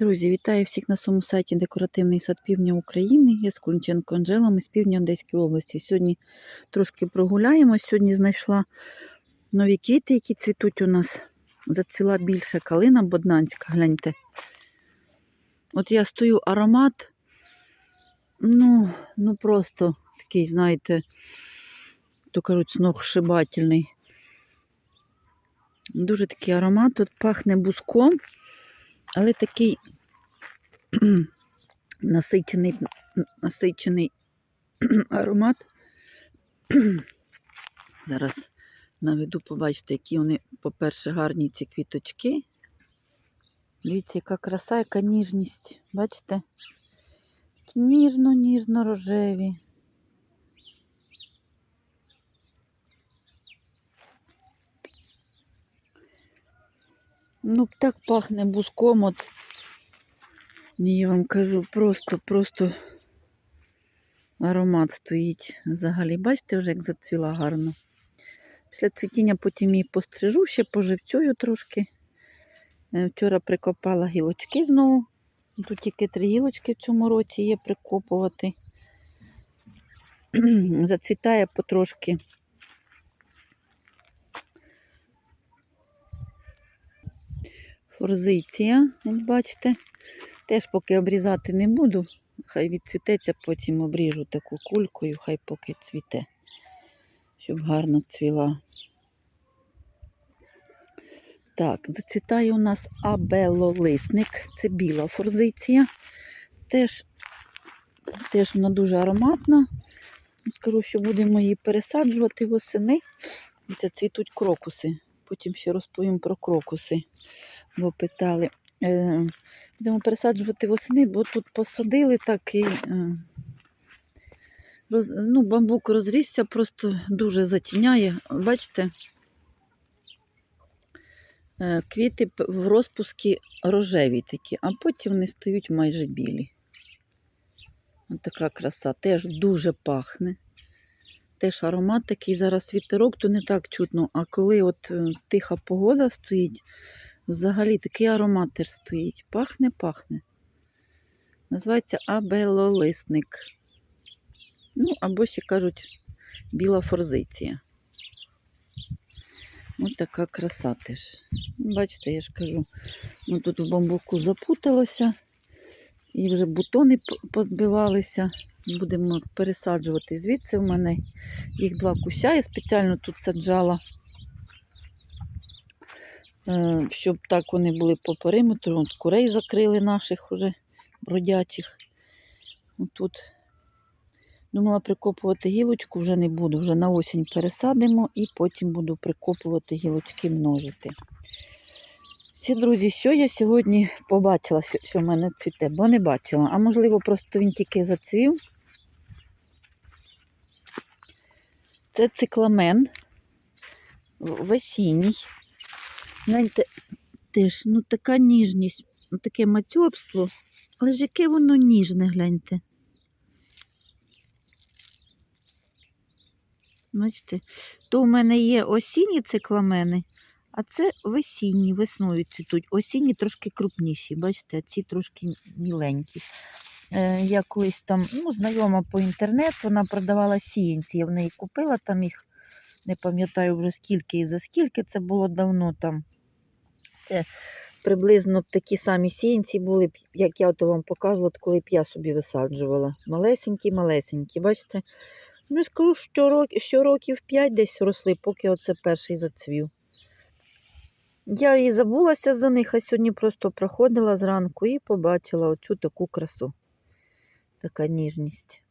Друзі, вітаю всіх на своєму сайті Декоративний сад Півдня України. Я з Куліченко Анжела, ми з півдня Одеської області. Сьогодні трошки прогуляємось. Сьогодні знайшла нові квіти, які цвітуть у нас. Зацвіла більша калина боднанська, гляньте. От я стою аромат, ну, ну просто такий, знаєте, то кажуть, сногсшибательний. Дуже такий аромат, тут пахне буском, але такий насичений, насичений аромат. Зараз наведу, побачите, які вони, по-перше, гарні ці квіточки. Дивіться, яка краса, яка ніжність. Бачите? Такі ніжно-ніжно рожеві. Ну, так пахне буском. От. Я вам кажу, просто, просто аромат стоїть взагалі. Бачите, вже як зацвіла гарно. Після цвітіння потім її пострижу, ще поживцюю трошки. Е, Вчора прикопала гілочки знову. Тут тільки три гілочки в цьому році є прикопувати. Зацвітає потрошки. Форзиція, як бачите. Теж поки обрізати не буду. Хай відцвітеться, потім обріжу таку кулькою, хай поки цвіте, щоб гарно цвіла. Так, зацвітає у нас абелолисник, це біла форзиція. Теж, теж вона дуже ароматна. Скажу, що будемо її пересаджувати восени. Це цвітуть крокуси. Потім ще розповім про крокуси. Бо питали. Е, Будемо пересаджувати восени, бо тут посадили так і е, роз, ну, бамбук розрісся, просто дуже затіняє. Бачите? Е, Квіти в розпускі рожеві такі, а потім вони стають майже білі. Ось така краса. Теж дуже пахне. Теж аромат такий зараз вітерок, то не так чутно. А коли от тиха погода стоїть, взагалі такий аромат теж стоїть. Пахне, пахне. Називається абелолисник. Ну, або ще кажуть біла форзиція. Ось така краса теж. Бачите, я ж кажу, ну тут в бамбуку запуталося, і вже бутони позбивалися. Будемо пересаджувати звідси. В мене їх два куся, я спеціально тут саджала, щоб так вони були по периметру. От курей закрили наших уже бродячих. Тут думала прикопувати гілочку, вже не буду, вже на осінь пересадимо і потім буду прикопувати гілочки множити. Всі, друзі, що я сьогодні побачила, що, в мене цвіте, бо не бачила. А можливо, просто він тільки зацвів. Це цикламен весінній. Гляньте, теж, ну така ніжність, ну, таке мацьобство, але ж яке воно ніжне, гляньте. Бачите, то в мене є осінні цикламени, а це весінні, весною цвітуть. Осінні трошки крупніші, бачите, а ці трошки міленькі. Е, я колись там, ну, знайома по інтернету, вона продавала сіянці, я в неї купила там їх, не пам'ятаю вже скільки і за скільки, це було давно там. Це приблизно такі самі сіянці були, як я ото вам показувала, коли б я собі висаджувала. Малесенькі-малесенькі, бачите? Ну, скажу, що, рок, що років 5 десь росли, поки оце перший зацвів. Я і забулася за них, а сьогодні просто проходила зранку і побачила оцю таку красу. Така ніжність.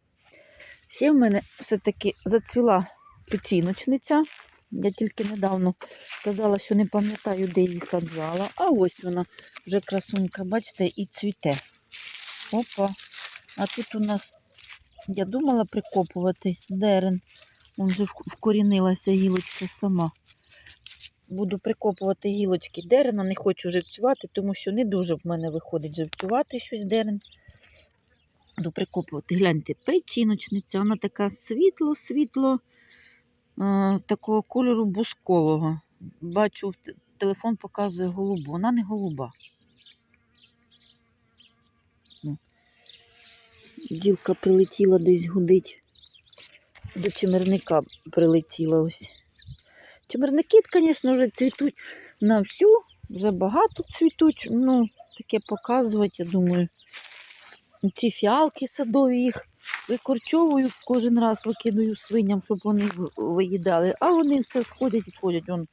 Ще в мене все-таки зацвіла печіночниця. Я тільки недавно казала, що не пам'ятаю, де її саджала. А ось вона вже красунька, бачите, і цвіте. Опа. А тут у нас я думала прикопувати дерен. Вон вже вкорінилася гілочка сама. Буду прикопувати гілочки дерена, не хочу живцювати, тому що не дуже в мене виходить живцювати щось дерен. Буду прикопувати. Гляньте, печіночниця, вона така світло-світло, Е, такого кольору бускового. Бачу, телефон показує голубу. Вона не голуба. Ну. Дівка прилетіла десь гудить. До чимирника прилетіла ось. Чимирники, звісно, вже цвітуть на всю, вже багато цвітуть. Ну, таке показувати, я думаю. Ці фіалки садові їх викорчовую, кожен раз викидаю свиням, щоб вони виїдали. А вони все сходять і сходять. Вон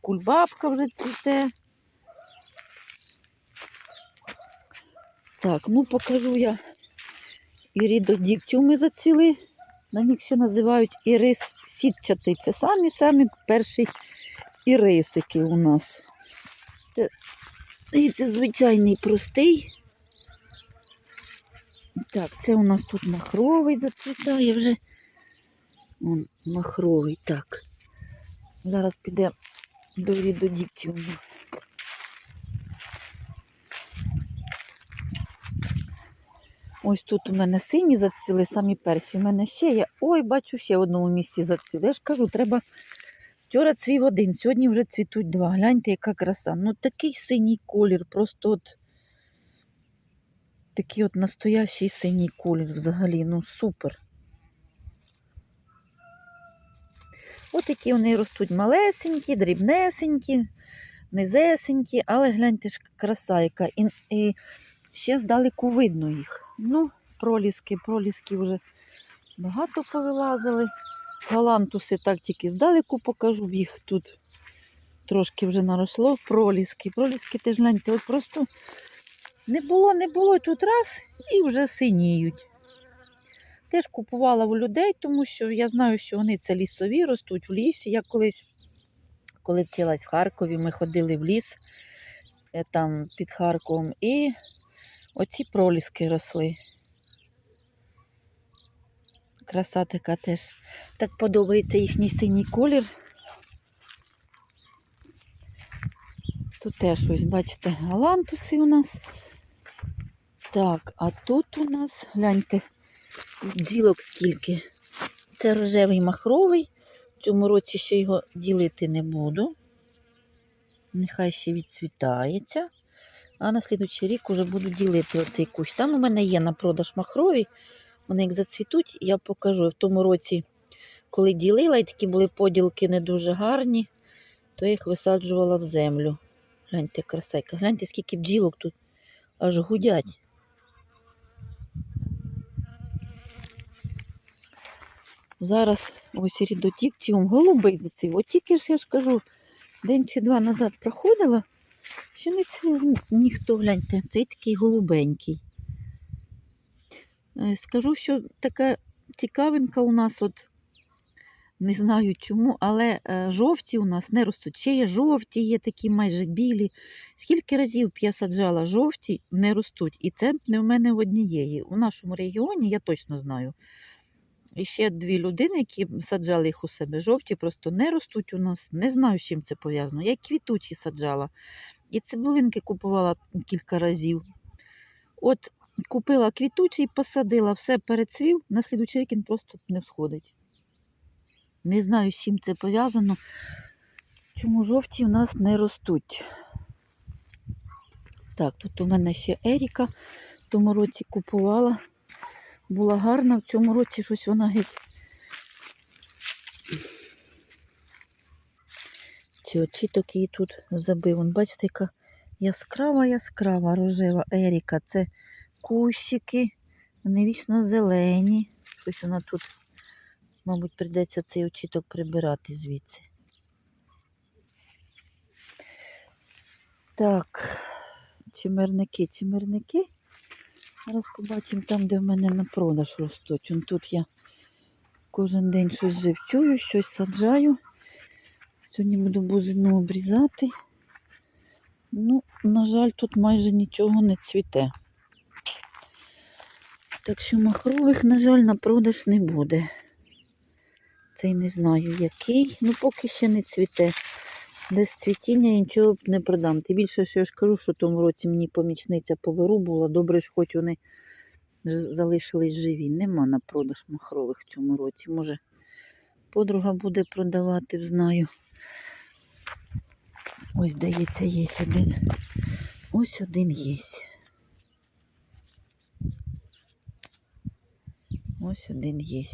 кульбабка вже цвіте. Так, ну покажу я іридодіктіуми зацвіли. На них ще називають ірис сітчатий. Це самі-самі перші ірисики у нас. Це, і це звичайний простий. Так, це у нас тут махровий зацвітає вже. Вон, махровий, так. Зараз піде до іридодіктіуму. Ось тут у мене сині зацвіли, самі перші. У мене ще є. Ой, бачу, ще в одному місці зацвіли. Я ж кажу, треба. Вчора цвів один, сьогодні вже цвітуть два. Гляньте, яка краса. Ну такий синій колір, просто от такий от настоящий синій колір взагалі. Ну супер. От такі вони ростуть малесенькі, дрібнесенькі, низесенькі, але гляньте ж краса яка. І, і ще здалеку видно їх. Ну, проліски, проліски вже багато повилазили. Галантуси так тільки здалеку покажу, їх тут трошки вже наросло. Проліски. Проліски теж гляньте, от просто не було, не було тут раз і вже синіють. Теж купувала у людей, тому що я знаю, що вони це лісові ростуть в лісі. Я колись, коли вчилась в Харкові, ми ходили в ліс е, там під Харковом, і оці проліски росли. Краса така теж. Так подобається їхній синій колір. Тут теж ось, бачите, галантуси у нас. Так, а тут у нас, гляньте, ділок скільки. Це рожевий махровий. В цьому році ще його ділити не буду. Нехай ще відцвітається. А на слідуючий рік вже буду ділити оцей кущ. Там у мене є на продаж махрові. Вони як зацвітуть, я покажу. В тому році, коли ділила, і такі були поділки не дуже гарні, то я їх висаджувала в землю. Гляньте, красайка. Гляньте, скільки бджілок тут аж гудять. Зараз ось рідотіктіум голубий зацвів. От тільки ж я ж кажу, день чи два назад проходила, ще не цвів ніхто, гляньте, цей такий голубенький. Е, Скажу, що така цікавинка у нас, от не знаю чому, але е, жовті у нас не ростуть. Ще є жовті, є такі майже білі. Скільки разів я саджала жовті, не ростуть. І це не в мене в однієї. У нашому регіоні я точно знаю. І ще дві людини, які саджали їх у себе жовті, просто не ростуть у нас. Не знаю, з чим це пов'язано. Я квітучі саджала. І цибулинки купувала кілька разів. От купила квітучий, посадила, все перецвів, на слідуючий рік він просто не всходить. Не знаю, з чим це пов'язано. Чому жовті в нас не ростуть. Так, тут у мене ще Еріка. В тому році купувала. Була гарна, в цьому році щось вона геть. Ці очіток її тут забив. Вон, бачите, яка яскрава, яскрава рожева Еріка. Це кущики, вони вічно зелені. Щось вона тут, мабуть, прийдеться цей очіток прибирати звідси. Так, чимерники, чимерники. Зараз побачимо там, де в мене на продаж ростуть. Вон тут я кожен день щось живчую, щось саджаю. Сьогодні буду бузину обрізати. Ну, на жаль, тут майже нічого не цвіте. Так що махрових, на жаль, на продаж не буде. Цей не знаю який. Ну, поки ще не цвіте. Без цвітіння я нічого не продам. Тим більше, що я ж кажу, що в тому році мені помічниця по вору була. Добре, ж хоч вони залишились живі. Нема на продаж махрових в цьому році. Може, подруга буде продавати, знаю. Ось, здається, є один. Ось один є. Ось один є.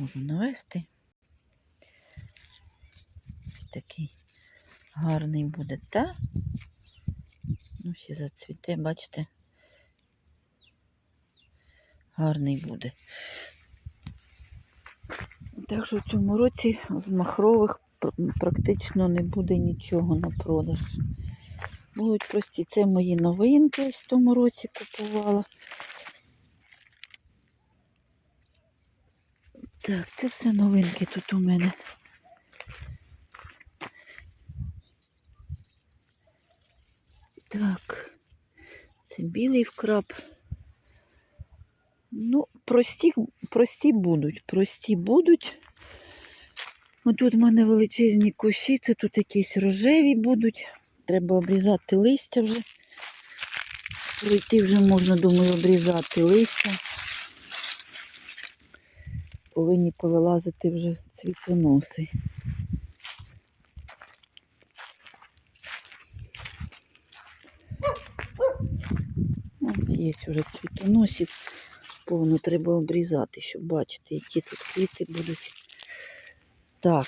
Можу навести. Ось такий гарний буде, та? Ну, ще зацвіте, бачите? Гарний буде. Так що в цьому році з махрових практично не буде нічого на продаж. Будуть прості. Це мої новинки в тому році купувала. Так, це все новинки тут у мене. Так, це білий вкраб. Ну, прості, прості будуть, прості будуть. Отут в мене величезні кущі, це тут якісь рожеві будуть. Треба обрізати листя вже. Прийти вже можна, думаю, обрізати листя. Повинні повилазити вже цвітоноси. Ось є вже цвітоносів. Повно треба обрізати, щоб бачити, які тут квіти будуть. Так.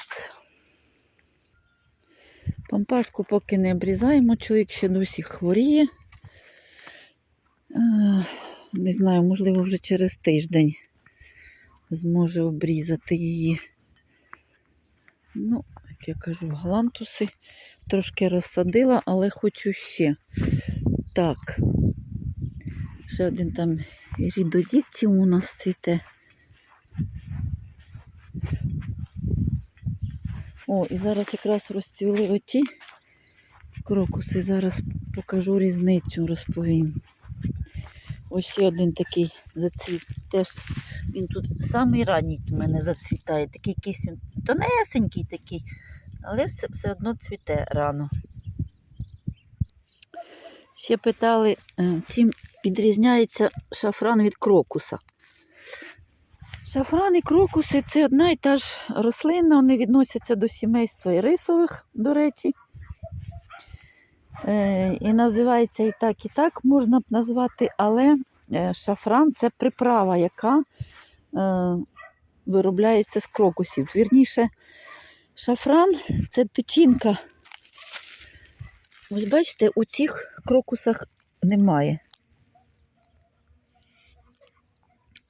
Пампаску поки не обрізаємо, чоловік ще досі хворіє. Е, Не знаю, можливо, вже через тиждень зможе обрізати її. Ну, як я кажу, галантуси трошки розсадила, але хочу ще. Так. Ще один там рідодіктів у нас цвіте. О, і зараз якраз розцвіли оті крокуси. Зараз покажу різницю, розповім. Ось ще один такий зацвіт. Теж він тут самий ранній у мене зацвітає. Такий якийсь він тонесенький такий, але все, все одно цвіте рано. Ще питали, е, чим відрізняється шафран від крокуса. Шафран і крокуси це одна і та ж рослина, вони відносяться до сімейства ірисових, до речі. Е, і називається і так, і так можна б назвати, але е, шафран це приправа, яка е, виробляється з крокусів. Вірніше, шафран це тичинка. Ось бачите, у цих крокусах немає.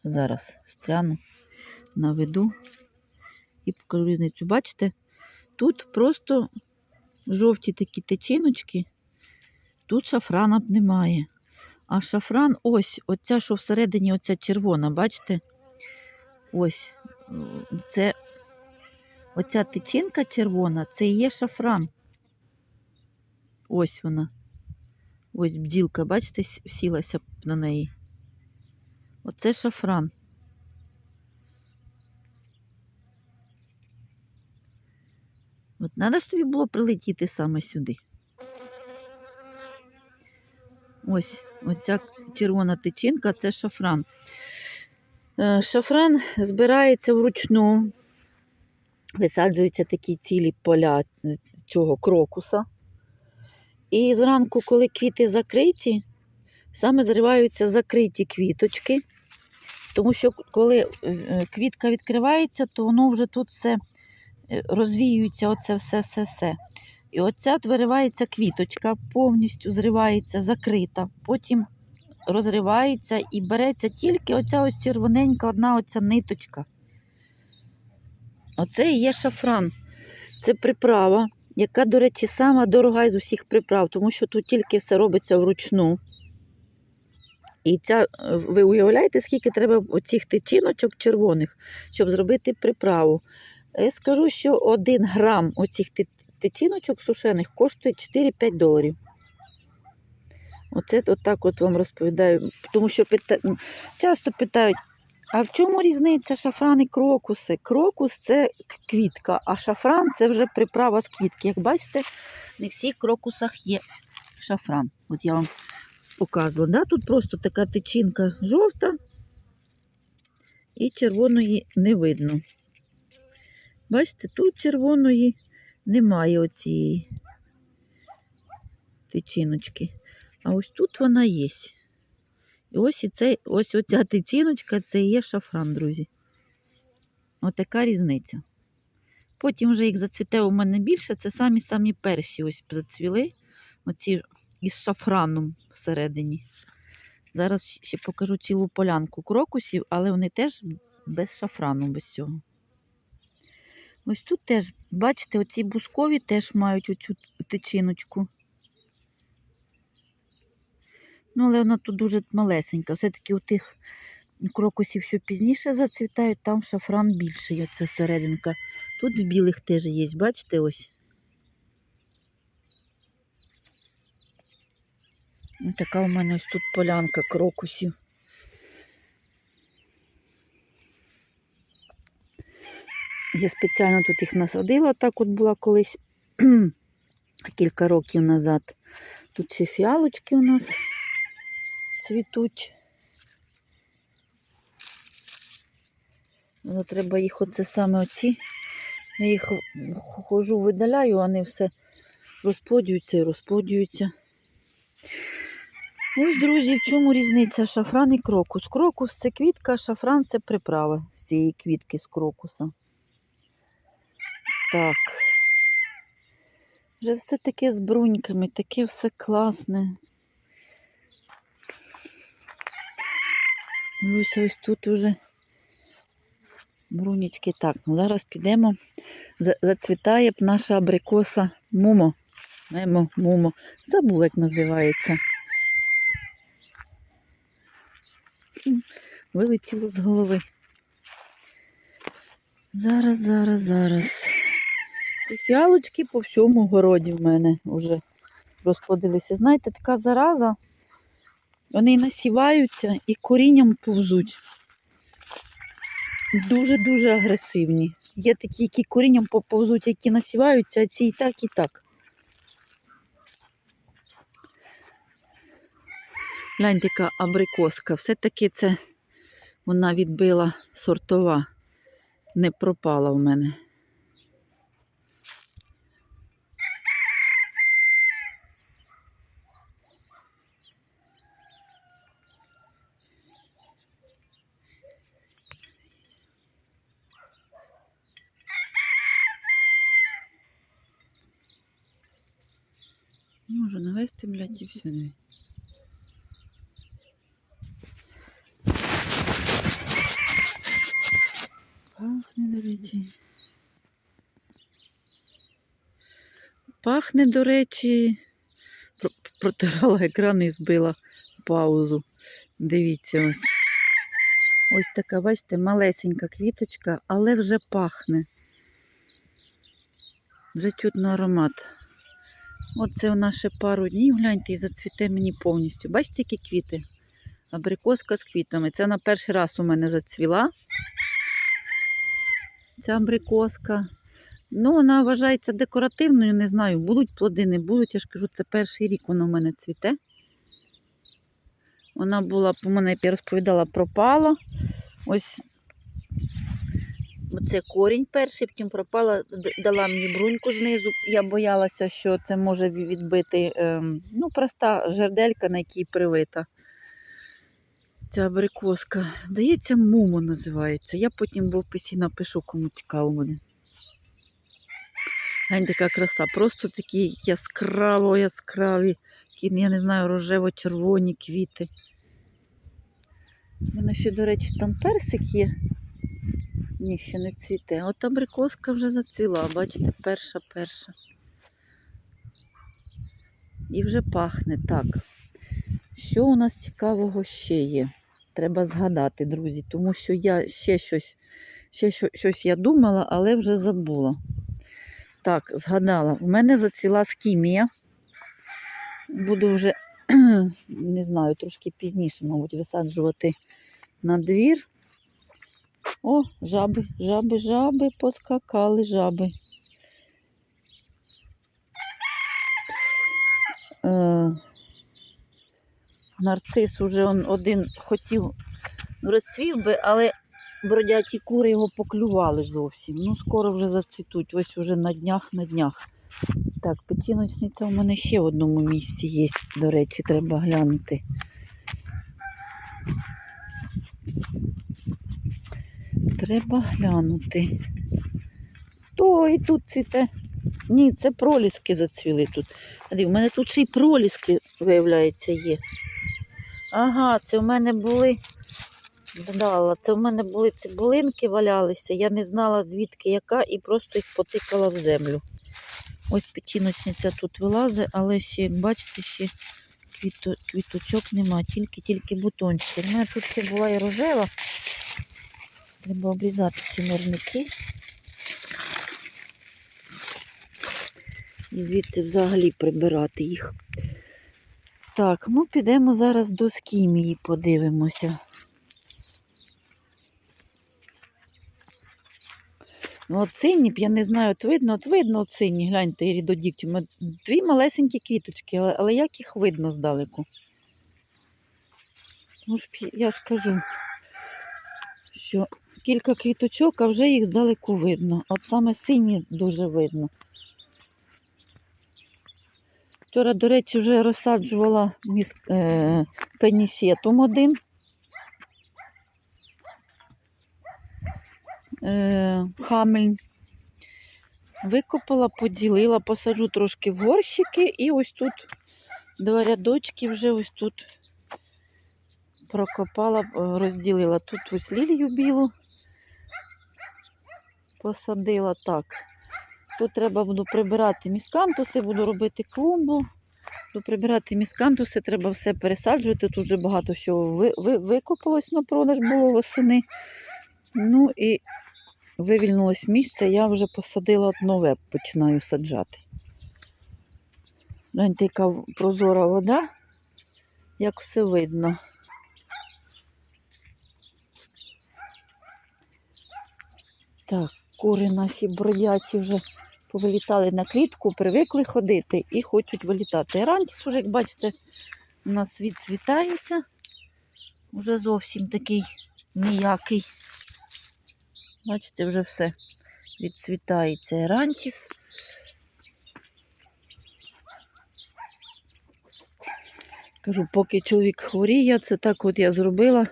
Зараз гляну, наведу і покажу різницю. Бачите, тут просто жовті такі течіночки, тут шафрана б немає. А шафран ось, оця, що всередині, оця червона, бачите? Ось, це оця течінка червона, це і є шафран. Ось вона. Ось бділка, бачите, сілася на неї. Оце шафран. От треба ж тобі було прилетіти саме сюди. Ось, оця червона тичинка це шафран. Е, Шафран збирається вручну, висаджуються такі цілі поля е, цього крокуса. І зранку, коли квіти закриті, саме зриваються закриті квіточки, тому що коли е, квітка відкривається, то воно вже тут все розвіюється, оце все, все, все. І оця виривається квіточка, повністю зривається, закрита, потім розривається і береться тільки оця ось червоненька одна оця ниточка. Оце і є шафран. Це приправа, яка, до речі, сама дорога із усіх приправ, тому що тут тільки все робиться вручну. І ця, ви уявляєте, скільки треба оцих тичиночок червоних, щоб зробити приправу. Я скажу, що один грам оцих тичиночок сушених коштує 4-5 доларів. Оце от так от вам розповідаю, тому що пита... часто питають, а в чому різниця шафран і крокуси? Крокус це квітка, а шафран це вже приправа з квітки. Як бачите, не в всіх крокусах є шафран. От я вам показувала. Да? Тут просто така тичинка жовта і червоної не видно. Бачите, тут червоної немає оцієї тичиночки. А ось тут вона є. І ось і цей, ось оця тичиночка, це є шафран, друзі. Отака різниця. Потім вже їх зацвіте у мене більше, це самі-самі перші ось зацвіли. Оці із шафраном всередині. Зараз ще покажу цілу полянку крокусів, але вони теж без шафрану, без цього. Ось тут теж, бачите, оці бускові теж мають оцю тичиночку. Ну, але вона тут дуже малесенька. Все-таки у тих крокусів, що пізніше зацвітають, там шафран більший, оця серединка. Тут в білих теж є, бачите, ось. Така у мене ось тут полянка крокусів. Я спеціально тут їх насадила, так от була колись кілька років назад. Тут ще фіалочки у нас цвітуть. Але треба їх оце саме оці. Я їх хожу, видаляю, вони все розплодюються і розплодюються. Ось, друзі, в чому різниця шафран і крокус. Крокус це квітка, а шафран це приправа з цієї квітки з крокуса. Так. Вже все таке з бруньками, таке все класне. Дивлюся, ось тут уже брунічки. Так, ну зараз підемо. Зацвітає б наша абрикоса Мумо. Мемо, Мумо. Забула, як називається. Вилетіло з голови. Зараз, зараз, зараз. Ці фіалочки по всьому городі в мене вже розплодилися. Знаєте, така зараза. Вони насіваються і корінням повзуть. Дуже-дуже агресивні. Є такі, які корінням поповзуть, які насіваються, а ці і так, і так. Гляньте, яка абрикоска. Все-таки це вона відбила сортова, не пропала в мене. Можу навести, блядь, і все. Пахне, до речі. Пахне, до речі. Протирала екран і збила паузу. Дивіться ось. Ось така, бачите, малесенька квіточка, але вже пахне. Вже чутно аромат. Оце вона ще пару днів, гляньте, і зацвіте мені повністю. Бачите, які квіти? Абрикоска з квітами. Це вона перший раз у мене зацвіла. Ця абрикоска. Ну, вона вважається декоративною, не знаю, будуть плоди, не будуть. Я ж кажу, це перший рік вона у мене цвіте. Вона була, по мене, як я розповідала, пропала. Ось Оце корінь перший, потім пропала, дала мені бруньку знизу. Я боялася, що це може відбити ем, ну, проста жерделька, на якій привита. Ця абрикоска. Здається, мумо називається. Я потім в описі напишу, кому цікаво буде. Глянь, така краса. Просто такі яскраво яскраві, я не знаю, рожево-червоні квіти. У мене ще, до речі, там персик є. Ні, ще не цвіте. От абрикоска вже зацвіла, бачите, перша, перша. І вже пахне так. Що у нас цікавого ще є? Треба згадати, друзі, тому що я ще щось, ще щось я думала, але вже забула. Так, згадала. У мене зацвіла скімія. Буду вже, не знаю, трошки пізніше, мабуть, висаджувати на двір. О, жаби, жаби, жаби, поскакали жаби. Е, нарцис уже он один хотів, ну, розцвів би, але бродячі кури його поклювали зовсім. Ну, скоро вже зацвітуть, ось уже на днях, на днях. Так, печіночниця у мене ще в одному місці є, до речі, треба глянути. Треба глянути. То і тут цвіте. Ні, це проліски зацвіли тут. У мене тут ще й проліски, виявляється, є. Ага, це в мене були. Додала, це в мене були цибулинки валялися. Я не знала звідки яка і просто їх потикала в землю. Ось печіночниця тут вилазить, але ще, бачите, ще квіто, квіточок нема, тільки-тільки бутончики. У мене тут ще була і рожева. Треба обрізати ці норники. І звідси взагалі прибирати їх. Так, ну підемо зараз до скімії, подивимося. Ну, от я не знаю, от видно, от видно от гляньте, і рідодікті. Дві малесенькі квіточки, але, але як їх видно здалеку? Ж я ж кажу, що кілька квіточок, а вже їх здалеку видно. От саме сині дуже видно. Вчора, до речі, вже розсаджувала міс... е... пенісетум один. Е... Хамель. Викопала, поділила, посаджу трошки в горщики і ось тут два рядочки вже ось тут прокопала, е, розділила. Тут ось лілію білу посадила так. Тут треба буду прибирати міскантуси, буду робити клумбу. Буду прибирати міскантуси, треба все пересаджувати. Тут вже багато що ви, ви, викопалось на продаж було восени. Ну і вивільнилось місце, я вже посадила нове, починаю саджати. Гляньте, яка прозора вода, як все видно. Так, кури наші бродячі вже повилітали на клітку, привикли ходити і хочуть вилітати. Ерантіс уже, як бачите, у нас відцвітається. Уже зовсім такий ніякий. Бачите, вже все відцвітається ерантіс. Кажу, поки чоловік хворіє, це так от я зробила.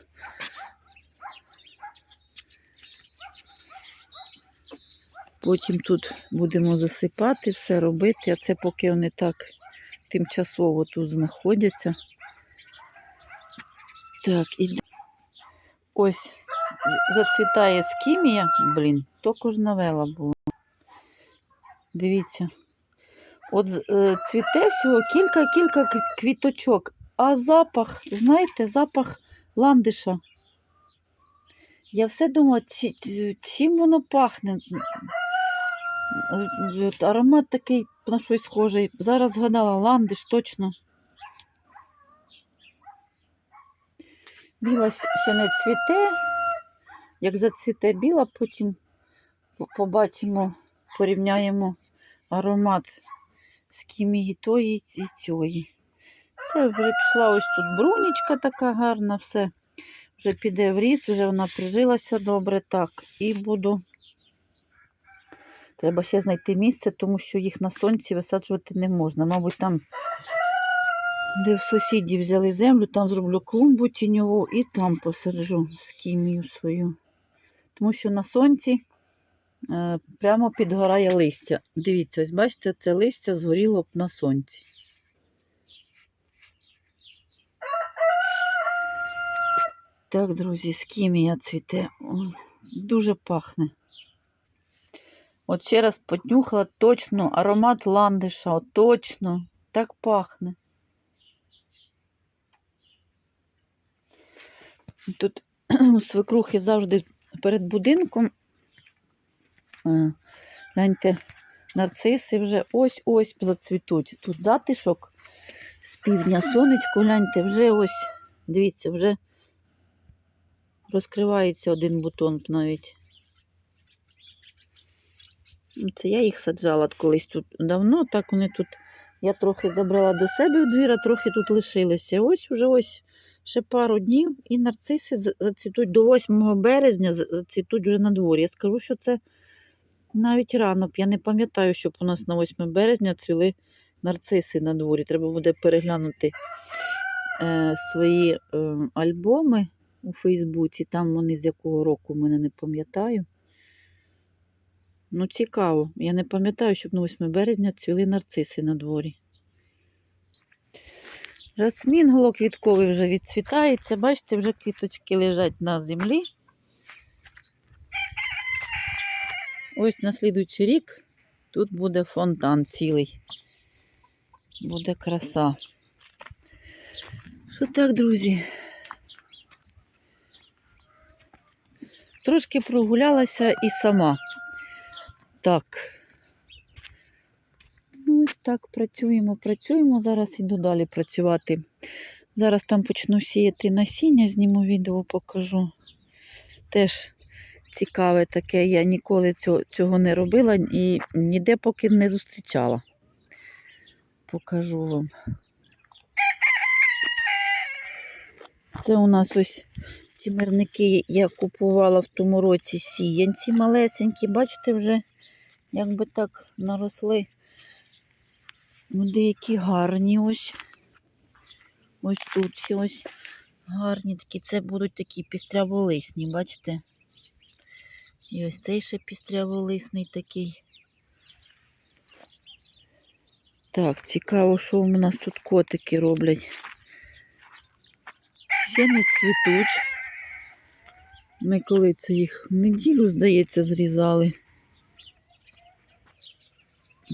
Потім тут будемо засипати, все робити, а це поки вони так тимчасово тут знаходяться. Так, і ось зацвітає скімія, блін, тільки навела була. Дивіться. От е, цвіте всього кілька-кілька квіточок, а запах, знаєте, запах ландиша. Я все думала, чи- чи- чим воно пахне. Е, Аромат такий на щось схожий. Зараз згадала ландиш точно. Біла ще не цвіте. Як зацвіте біла, потім побачимо, порівняємо аромат з кімії тої і цієї. Це вже пішла ось тут брунічка така гарна, все. Вже піде в ріст, вже вона прижилася добре. Так, і буду. Треба ще знайти місце, тому що їх на сонці висаджувати не можна. Мабуть, там, де в сусідів взяли землю, там зроблю клумбу тіньову і там посаджу скімію свою. Тому що на сонці е, прямо підгорає листя. Дивіться, ось бачите, це листя згоріло б на сонці. Так, друзі, скімія цвіте. Дуже пахне. От ще раз понюхала точно аромат ландиша, от точно. Так пахне. Тут у свекрухи завжди перед будинком. е, Гляньте, нарциси вже ось-ось зацвітуть. Тут затишок з півдня сонечко, гляньте, вже ось, дивіться, вже розкривається один бутон навіть. Це я їх саджала колись тут давно, так вони тут. Я трохи забрала до себе в двір, а трохи тут лишилися. Ось уже ось ще пару днів і нарциси зацвітуть до 8 березня, зацвітуть вже на дворі. Я скажу, що це Навіть рано. Я не пам'ятаю, щоб у нас на 8 березня цвіли нарциси на дворі. Треба буде переглянути е, свої е, альбоми у Фейсбуці. Там вони з якого року мене не пам'ятаю. Ну, цікаво. Я не пам'ятаю, щоб на 8 березня цвіли нарциси на дворі. Жасмін голоквітковий вже відцвітається. Бачите, вже квіточки лежать на землі. Ось на слідуючий рік тут буде фонтан цілий. Буде краса. Що так, друзі? Трошки прогулялася і сама. Так. Ну, ось так працюємо, працюємо. Зараз іду далі працювати. Зараз там почну сіяти насіння, зніму відео, покажу. Теж цікаве таке. Я ніколи цього, цього не робила і ніде поки не зустрічала. Покажу вам. Це у нас ось ці мирники я купувала в тому році сіянці малесенькі. Бачите, вже якби так наросли. Деякі гарні ось. Ось тут всі ось гарні такі. Це будуть такі пістряволисні, бачите? І ось цей ще пістряволисний такий. Так, цікаво, що у нас тут котики роблять. Ще не цвітуть. Ми коли це їх в неділю, здається, зрізали.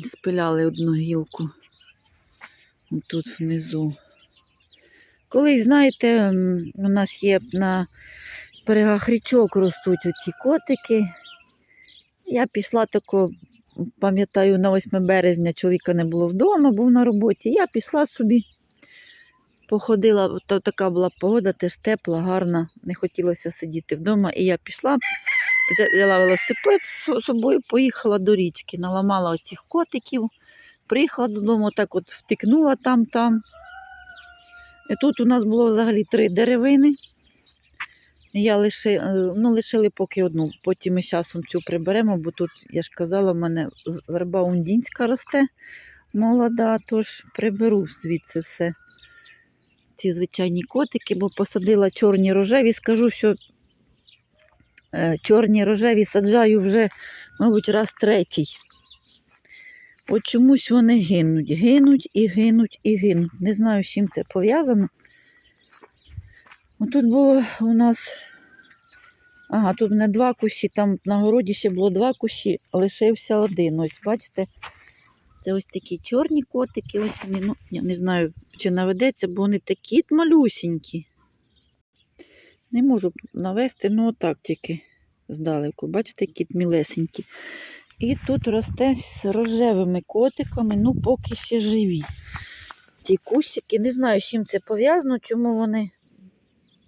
Спиляли одну гілку. Тут внизу. Колись, знаєте, у нас є на берегах річок ростуть оці котики. Я пішла тако, пам'ятаю, на 8 березня чоловіка не було вдома, був на роботі. Я пішла собі, походила, то така була погода, теж тепла, гарна, не хотілося сидіти вдома. І я пішла, взяла велосипед з собою, поїхала до річки, наламала оцих котиків, приїхала додому, так от втикнула там-там. І тут у нас було взагалі три деревини. Я лиши, е, ну, лишили поки одну. Потім ми з часом цю приберемо, бо тут, я ж казала, в мене верба ундінська росте молода, тож приберу звідси все. Ці звичайні котики, бо посадила чорні рожеві. Скажу, що чорні рожеві саджаю вже, мабуть, раз третій. От чомусь вони гинуть, гинуть і гинуть і гинуть. Не знаю, з чим це пов'язано. Тут було у нас. Ага, тут не два кущі, там на городі ще було два кущі, лишився один. Ось, бачите, це ось такі чорні котики. Ось вони, ну, я не знаю, чи наведеться, бо вони такі малюсінькі. Не можу навести, ну отак тільки здалеку. Бачите, які мілесенькі. І тут росте з рожевими котиками, ну поки ще живі. Ці кущики, не знаю, з чим це пов'язано, чому вони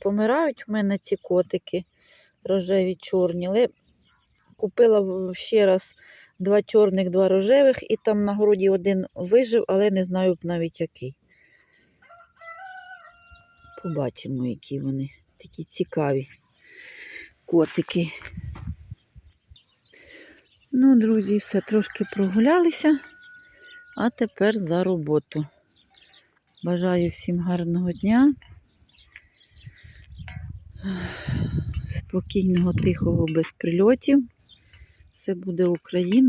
помирають в мене ці котики рожеві чорні. Але купила ще раз два чорних, два рожевих, і там на городі один вижив, але не знаю навіть який. Побачимо, які вони такі цікаві котики. Ну, друзі, все трошки прогулялися, а тепер за роботу. Бажаю всім гарного дня, спокійного, тихого, без прильотів. Все буде Україна.